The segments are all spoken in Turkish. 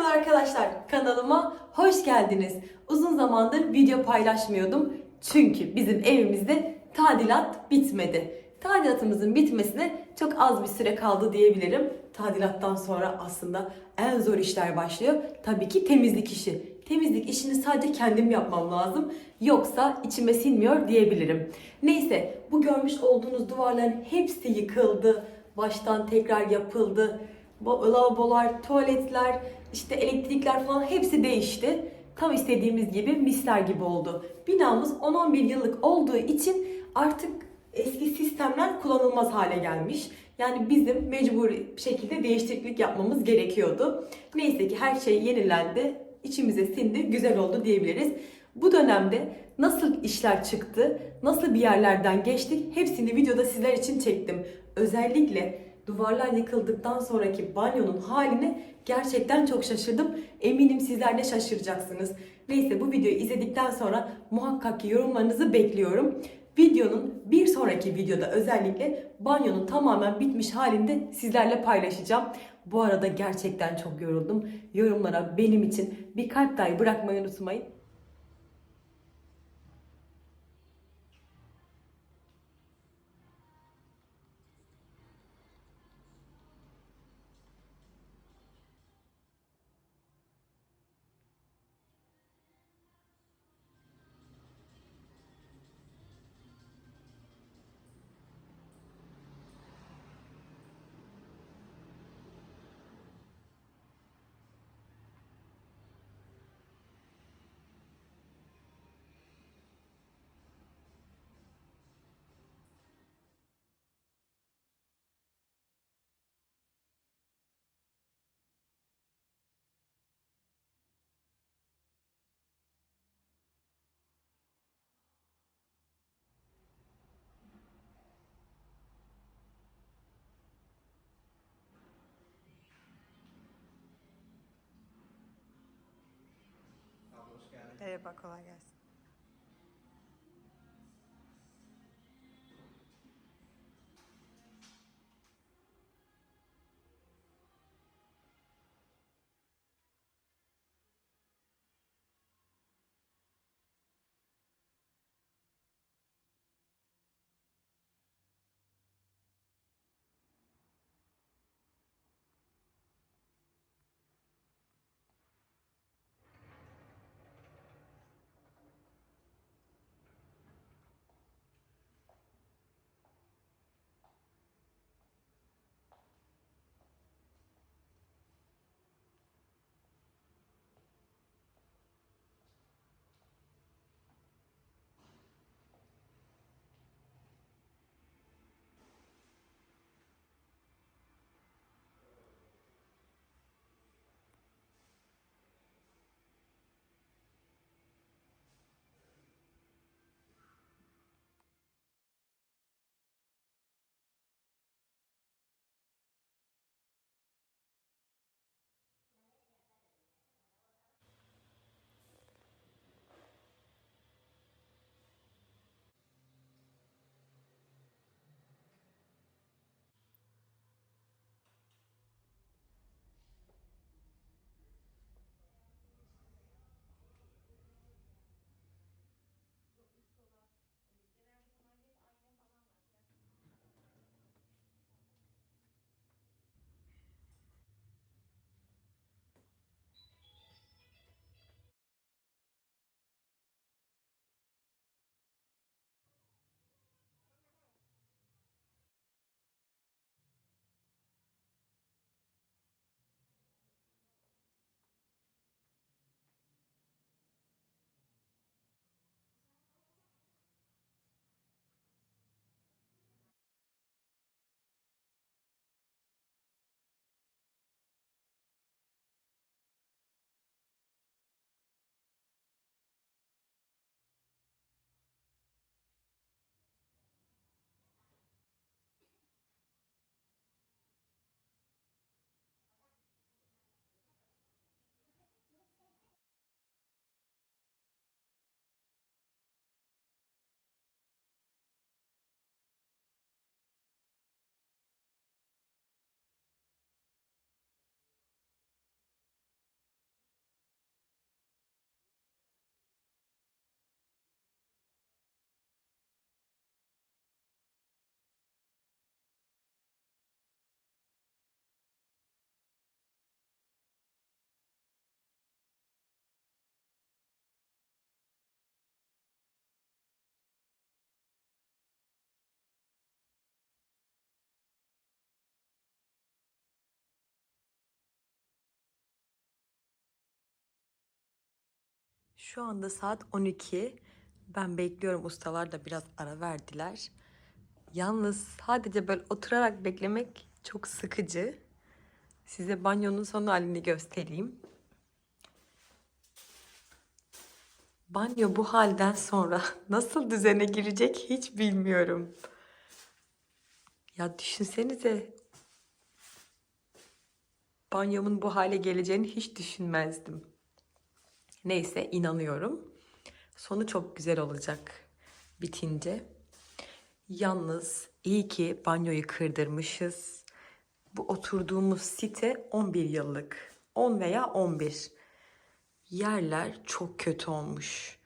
Merhaba arkadaşlar, kanalıma hoş geldiniz. Uzun zamandır video paylaşmıyordum. Çünkü bizim evimizde tadilat bitmedi. Tadilatımızın bitmesine çok az bir süre kaldı diyebilirim. Tadilattan sonra aslında en zor işler başlıyor. Tabii ki temizlik işi. Temizlik işini sadece kendim yapmam lazım. Yoksa içime sinmiyor diyebilirim. Neyse bu görmüş olduğunuz duvarların hepsi yıkıldı. Baştan tekrar yapıldı. Bo- Lavabolar, tuvaletler, işte elektrikler falan hepsi değişti. Tam istediğimiz gibi misler gibi oldu. Binamız 10-11 yıllık olduğu için artık eski sistemler kullanılmaz hale gelmiş. Yani bizim mecburi bir şekilde değişiklik yapmamız gerekiyordu. Neyse ki her şey yenilendi, içimize sindi, güzel oldu diyebiliriz. Bu dönemde nasıl işler çıktı, nasıl bir yerlerden geçtik hepsini videoda sizler için çektim. Özellikle duvarlar yıkıldıktan sonraki banyonun haline gerçekten çok şaşırdım. Eminim sizler de şaşıracaksınız. Neyse bu videoyu izledikten sonra muhakkak ki yorumlarınızı bekliyorum. Videonun bir sonraki videoda özellikle banyonun tamamen bitmiş halinde sizlerle paylaşacağım. Bu arada gerçekten çok yoruldum. Yorumlara benim için bir kalp dahi bırakmayı unutmayın. Merhaba, kolay gelsin. Şu anda saat 12. Ben bekliyorum. Ustalar da biraz ara verdiler. Yalnız sadece böyle oturarak beklemek çok sıkıcı. Size banyonun son halini göstereyim. Banyo bu halden sonra nasıl düzene girecek hiç bilmiyorum. Ya düşünsenize banyomun bu hale geleceğini hiç düşünmezdim. Neyse inanıyorum. Sonu çok güzel olacak bitince. Yalnız iyi ki banyoyu kırdırmışız. Bu oturduğumuz site 11 yıllık. 10 veya 11. Yerler çok kötü olmuş.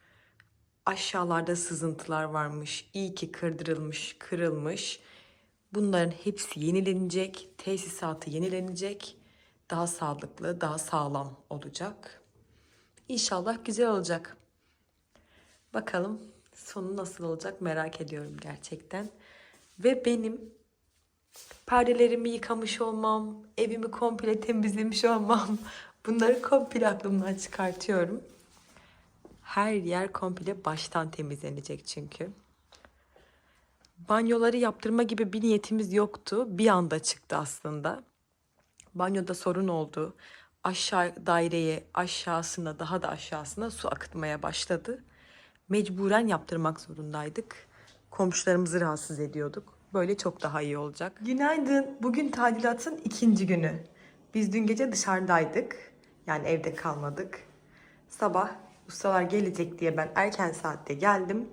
Aşağılarda sızıntılar varmış. İyi ki kırdırılmış, kırılmış. Bunların hepsi yenilenecek. Tesisatı yenilenecek. Daha sağlıklı, daha sağlam olacak. İnşallah güzel olacak. Bakalım sonu nasıl olacak merak ediyorum gerçekten. Ve benim perdelerimi yıkamış olmam, evimi komple temizlemiş olmam bunları komple aklımdan çıkartıyorum. Her yer komple baştan temizlenecek çünkü. Banyoları yaptırma gibi bir niyetimiz yoktu. Bir anda çıktı aslında. Banyoda sorun oldu. Aşağı daireye, aşağısına, daha da aşağısına su akıtmaya başladı. Mecburen yaptırmak zorundaydık. Komşularımızı rahatsız ediyorduk. Böyle çok daha iyi olacak. Günaydın. Bugün tadilatın ikinci günü. Biz dün gece dışarıdaydık. Yani evde kalmadık. Sabah ustalar gelecek diye ben erken saatte geldim.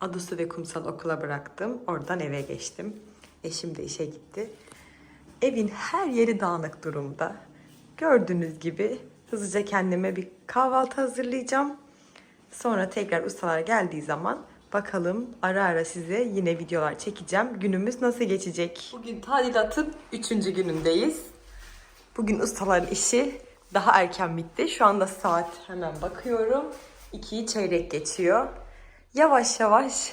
Adusu ve Kumsal okula bıraktım. Oradan eve geçtim. Eşim de işe gitti. Evin her yeri dağınık durumda. Gördüğünüz gibi hızlıca kendime bir kahvaltı hazırlayacağım. Sonra tekrar ustalar geldiği zaman bakalım ara ara size yine videolar çekeceğim. Günümüz nasıl geçecek? Bugün tadilatın 3. günündeyiz. Bugün ustaların işi daha erken bitti. Şu anda saat hemen bakıyorum. 2'yi çeyrek geçiyor. Yavaş yavaş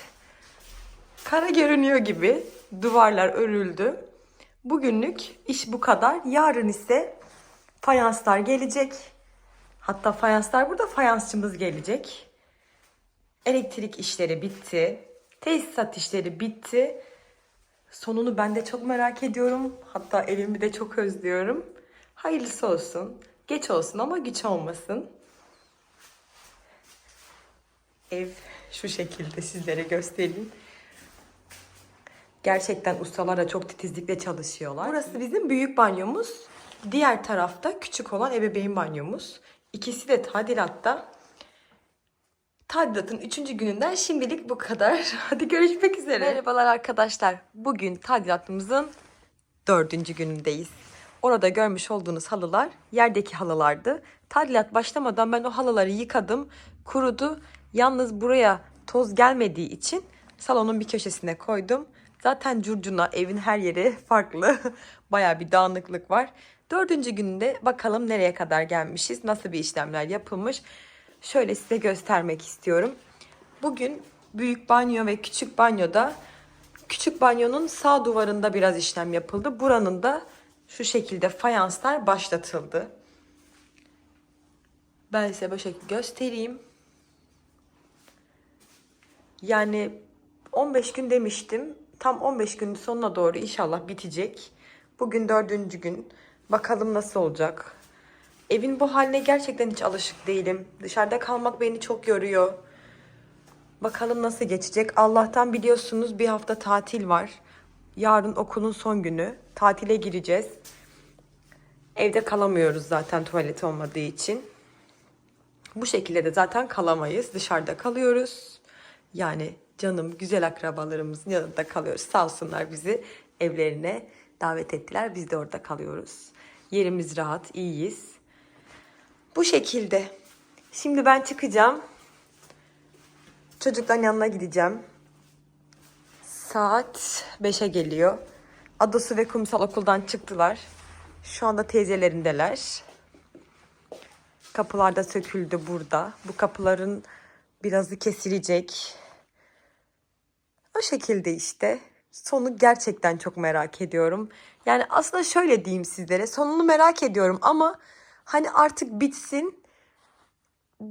kara görünüyor gibi duvarlar örüldü. Bugünlük iş bu kadar. Yarın ise fayanslar gelecek. Hatta fayanslar burada fayansçımız gelecek. Elektrik işleri bitti. Tesisat işleri bitti. Sonunu ben de çok merak ediyorum. Hatta evimi de çok özlüyorum. Hayırlısı olsun. Geç olsun ama güç olmasın. Ev şu şekilde sizlere göstereyim. Gerçekten ustalar da çok titizlikle çalışıyorlar. Burası bizim büyük banyomuz. Diğer tarafta küçük olan ebeveyn banyomuz. İkisi de tadilatta. Tadilatın üçüncü gününden şimdilik bu kadar. Hadi görüşmek üzere. Merhabalar arkadaşlar. Bugün tadilatımızın dördüncü günündeyiz. Orada görmüş olduğunuz halılar yerdeki halılardı. Tadilat başlamadan ben o halıları yıkadım. Kurudu. Yalnız buraya toz gelmediği için salonun bir köşesine koydum. Zaten curcuna evin her yeri farklı. Baya bir dağınıklık var. Dördüncü günde bakalım nereye kadar gelmişiz. Nasıl bir işlemler yapılmış. Şöyle size göstermek istiyorum. Bugün büyük banyo ve küçük banyoda küçük banyonun sağ duvarında biraz işlem yapıldı. Buranın da şu şekilde fayanslar başlatıldı. Ben size bu şekilde göstereyim. Yani 15 gün demiştim. Tam 15 günün sonuna doğru inşallah bitecek. Bugün dördüncü gün. Bakalım nasıl olacak. Evin bu haline gerçekten hiç alışık değilim. Dışarıda kalmak beni çok yoruyor. Bakalım nasıl geçecek. Allah'tan biliyorsunuz bir hafta tatil var. Yarın okulun son günü. Tatile gireceğiz. Evde kalamıyoruz zaten tuvalet olmadığı için. Bu şekilde de zaten kalamayız. Dışarıda kalıyoruz. Yani canım güzel akrabalarımızın yanında kalıyoruz. Sağ olsunlar bizi evlerine davet ettiler. Biz de orada kalıyoruz. Yerimiz rahat, iyiyiz. Bu şekilde. Şimdi ben çıkacağım. Çocukların yanına gideceğim. Saat 5'e geliyor. Adası ve Kumsal okuldan çıktılar. Şu anda teyzelerindeler. Kapılar da söküldü burada. Bu kapıların birazı kesilecek. O şekilde işte. Sonu gerçekten çok merak ediyorum. Yani aslında şöyle diyeyim sizlere. Sonunu merak ediyorum ama hani artık bitsin.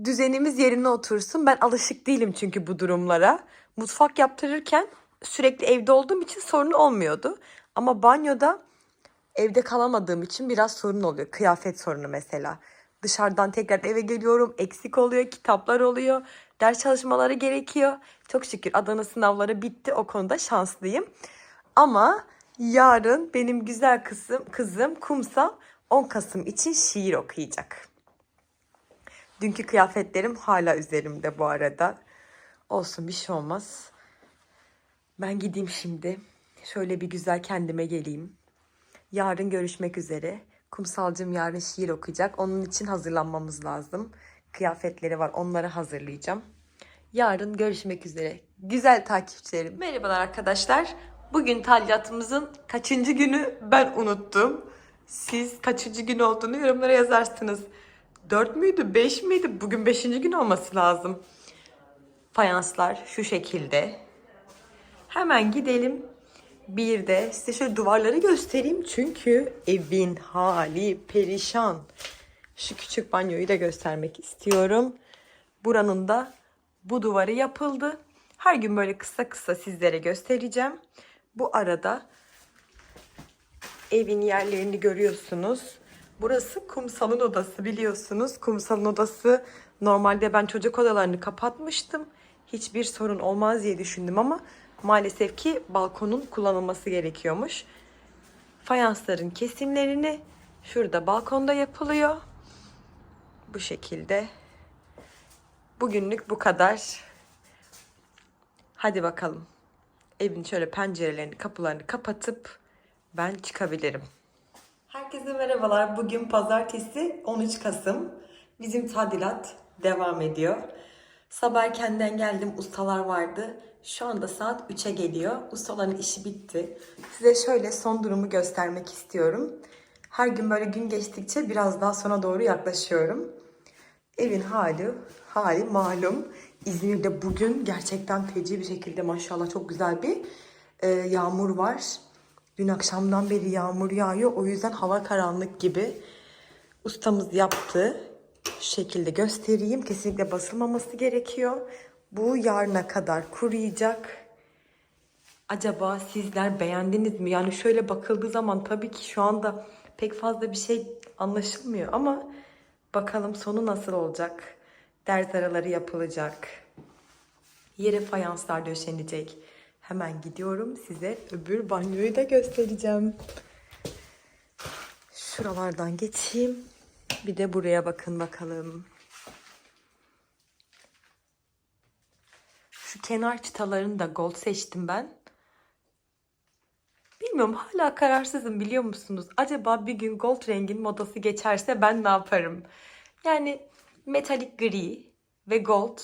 düzenimiz yerine otursun. Ben alışık değilim çünkü bu durumlara. Mutfak yaptırırken sürekli evde olduğum için sorun olmuyordu. Ama banyoda evde kalamadığım için biraz sorun oluyor. Kıyafet sorunu mesela. Dışarıdan tekrar eve geliyorum. Eksik oluyor. Kitaplar oluyor. Ders çalışmaları gerekiyor. Çok şükür Adana sınavları bitti. O konuda şanslıyım. Ama yarın benim güzel kızım, kızım Kumsal 10 Kasım için şiir okuyacak. Dünkü kıyafetlerim hala üzerimde bu arada. Olsun bir şey olmaz. Ben gideyim şimdi. Şöyle bir güzel kendime geleyim. Yarın görüşmek üzere. Kumsalcım yarın şiir okuyacak. Onun için hazırlanmamız lazım. Kıyafetleri var. Onları hazırlayacağım. Yarın görüşmek üzere. Güzel takipçilerim. Merhabalar arkadaşlar. Bugün talyatımızın kaçıncı günü ben unuttum. Siz kaçıncı gün olduğunu yorumlara yazarsınız. 4 müydü 5 miydi? Bugün 5. gün olması lazım. Fayanslar şu şekilde. Hemen gidelim. Bir de size şöyle duvarları göstereyim. Çünkü evin hali perişan. Şu küçük banyoyu da göstermek istiyorum. Buranın da bu duvarı yapıldı. Her gün böyle kısa kısa sizlere göstereceğim. Bu arada evin yerlerini görüyorsunuz. Burası kumsalın odası biliyorsunuz. Kumsalın odası normalde ben çocuk odalarını kapatmıştım. Hiçbir sorun olmaz diye düşündüm ama maalesef ki balkonun kullanılması gerekiyormuş. Fayansların kesimlerini şurada balkonda yapılıyor. Bu şekilde. Bugünlük bu kadar. Hadi bakalım. Evin şöyle pencerelerini, kapılarını kapatıp ben çıkabilirim. Herkese merhabalar. Bugün pazartesi 13 Kasım. Bizim tadilat devam ediyor. Sabah erkenden geldim. Ustalar vardı. Şu anda saat 3'e geliyor. Ustaların işi bitti. Size şöyle son durumu göstermek istiyorum. Her gün böyle gün geçtikçe biraz daha sona doğru yaklaşıyorum. Evin hali, hali malum. İzmir'de bugün gerçekten feci bir şekilde maşallah çok güzel bir e, yağmur var. Dün akşamdan beri yağmur yağıyor. O yüzden hava karanlık gibi. Ustamız yaptı. Şu şekilde göstereyim. Kesinlikle basılmaması gerekiyor. Bu yarına kadar kuruyacak. Acaba sizler beğendiniz mi? Yani şöyle bakıldığı zaman tabii ki şu anda pek fazla bir şey anlaşılmıyor ama bakalım sonu nasıl olacak? Ders araları yapılacak. Yere fayanslar döşenecek. Hemen gidiyorum size öbür banyoyu da göstereceğim. Şuralardan geçeyim. Bir de buraya bakın bakalım. Kenar çıtalarını da gold seçtim ben. Bilmiyorum hala kararsızım biliyor musunuz? Acaba bir gün gold rengin modası geçerse ben ne yaparım? Yani metalik gri ve gold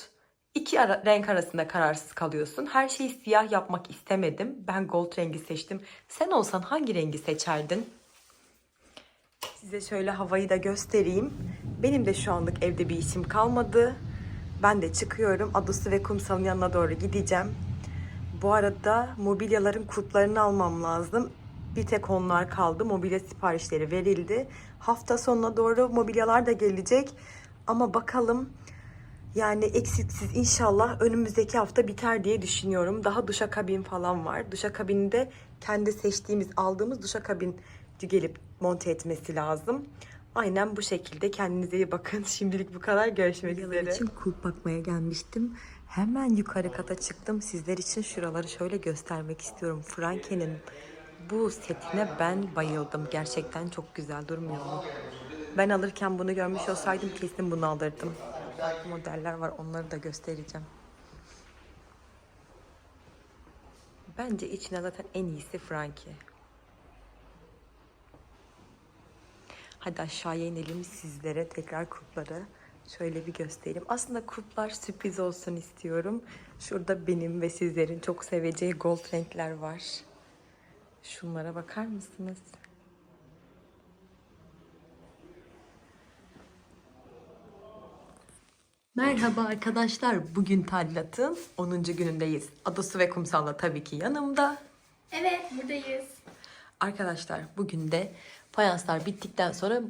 iki ara- renk arasında kararsız kalıyorsun. Her şeyi siyah yapmak istemedim. Ben gold rengi seçtim. Sen olsan hangi rengi seçerdin? Size şöyle havayı da göstereyim. Benim de şu anlık evde bir işim kalmadı. Ben de çıkıyorum. Adusu ve kumsalın yanına doğru gideceğim. Bu arada mobilyaların kurtlarını almam lazım. Bir tek onlar kaldı. Mobilya siparişleri verildi. Hafta sonuna doğru mobilyalar da gelecek. Ama bakalım yani eksiksiz inşallah önümüzdeki hafta biter diye düşünüyorum. Daha duşakabin falan var. Duşakabinde kendi seçtiğimiz, aldığımız duşakabin gelip monte etmesi lazım. Aynen bu şekilde. Kendinize iyi bakın. Şimdilik bu kadar. Görüşmek üzere. için kulp bakmaya gelmiştim. Hemen yukarı kata çıktım. Sizler için şuraları şöyle göstermek istiyorum. Franken'in bu setine ben bayıldım. Gerçekten çok güzel durmuyor mu? Ben alırken bunu görmüş olsaydım kesin bunu alırdım. Farklı modeller var. Onları da göstereceğim. Bence içine zaten en iyisi Frankie. Hadi aşağıya inelim sizlere tekrar kurtları şöyle bir göstereyim. Aslında kurtlar sürpriz olsun istiyorum. Şurada benim ve sizlerin çok seveceği gold renkler var. Şunlara bakar mısınız? Merhaba arkadaşlar. Bugün tadilatın 10. günündeyiz. Adası ve Kumsal'la tabii ki yanımda. Evet buradayız. Arkadaşlar bugün de fayanslar bittikten sonra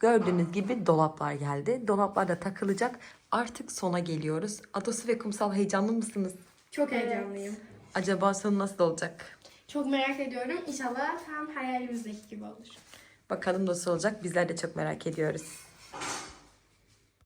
Gördüğünüz gibi dolaplar geldi. Dolaplar da takılacak. Artık sona geliyoruz. Adosu ve Kumsal heyecanlı mısınız? Çok heyecanlıyım. Acaba sonu nasıl olacak? Çok merak ediyorum. İnşallah tam hayalimizdeki gibi olur. Bakalım nasıl olacak? Bizler de çok merak ediyoruz.